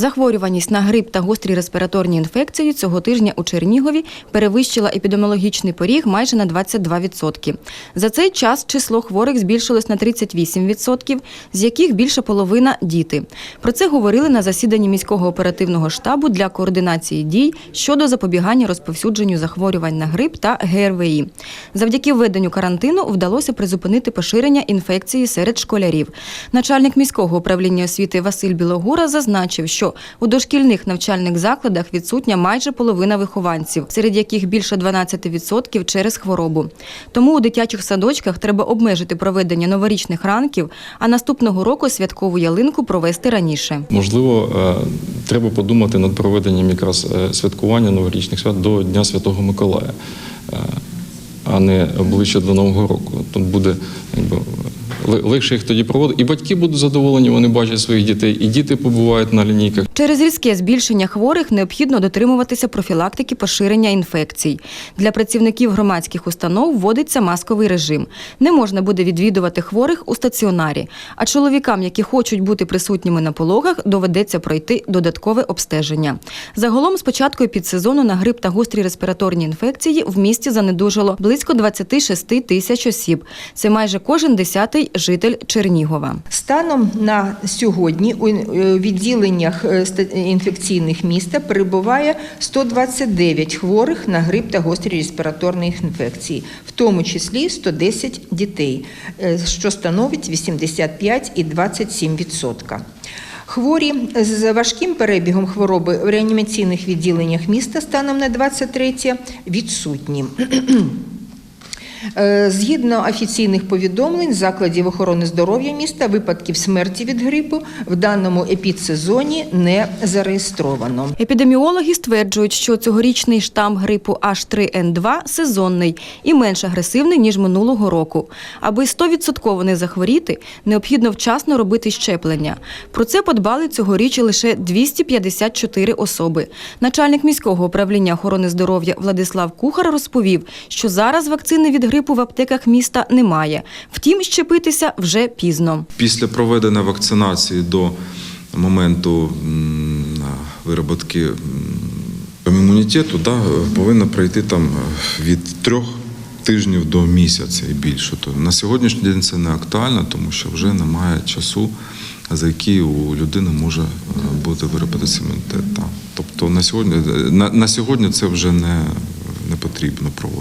Захворюваність на грип та гострі респіраторні інфекції цього тижня у Чернігові перевищила епідеміологічний поріг майже на 22%. За цей час число хворих збільшилось на 38%, з яких більше половина – діти. Про це говорили на засіданні міського оперативного штабу для координації дій щодо запобігання розповсюдженню захворювань на грип та ГРВІ. Завдяки введенню карантину вдалося призупинити поширення інфекції серед школярів. Начальник міського управління освіти Василь Білогура зазначив, що у дошкільних навчальних закладах відсутня майже половина вихованців, серед яких більше 12% через хворобу. Тому у дитячих садочках треба обмежити проведення новорічних ранків, а наступного року святкову ялинку провести раніше. Можливо, е, треба подумати над проведенням якраз е, святкування новорічних свят до Дня Святого Миколая, е, а не ближче до Нового року. Тут буде якби, легше їх тоді проводити. І батьки будуть задоволені, вони бачать своїх дітей, і діти побувають на лінійках. Через різке збільшення хворих необхідно дотримуватися профілактики поширення інфекцій. Для працівників громадських установ вводиться масковий режим. Не можна буде відвідувати хворих у стаціонарі. А чоловікам, які хочуть бути присутніми на пологах, доведеться пройти додаткове обстеження. Загалом, з початку підсезону на грип та гострі респіраторні інфекції в місті занедужало близько 26 тисяч осіб. Це майже кожен десятий житель Чернігова. Станом на сьогодні у е, відділеннях е, інфекційних міста перебуває 129 хворих на грип та гострі респіраторні інфекції, в тому числі 110 дітей, е, що становить 85,27%. Хворі з важким перебігом хвороби в реанімаційних відділеннях міста станом на 23 відсутні. Е, Згідно офіційних повідомлень закладів охорони здоров'я міста, випадків смерті від грипу в даному епідсезоні не зареєстровано. Епідеміологи стверджують, що цьогорічний штам грипу H3N2 сезонний і менш агресивний, ніж минулого року. Аби 100% не захворіти, необхідно вчасно робити щеплення. Про це подбали цьогоріч лише 254 особи. Начальник міського управління охорони здоров'я Владислав Кухар розповів, що зараз вакцини від грипу в аптеках міста немає. Втім, щепитися вже пізно. Після проведення вакцинації до моменту вироботки імунітету да, повинно пройти там е, від трьох тижнів до місяця і більше. То на сьогоднішній день це не актуально, тому що вже немає часу, за який у людини може е, бути виробитися імунітет. Тобто на сьогодні, на, на сьогодні це вже не, не потрібно проводити.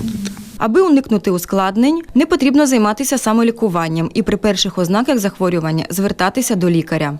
Аби уникнути ускладнень, не потрібно займатися самолікуванням і при перших ознаках захворювання звертатися до лікаря.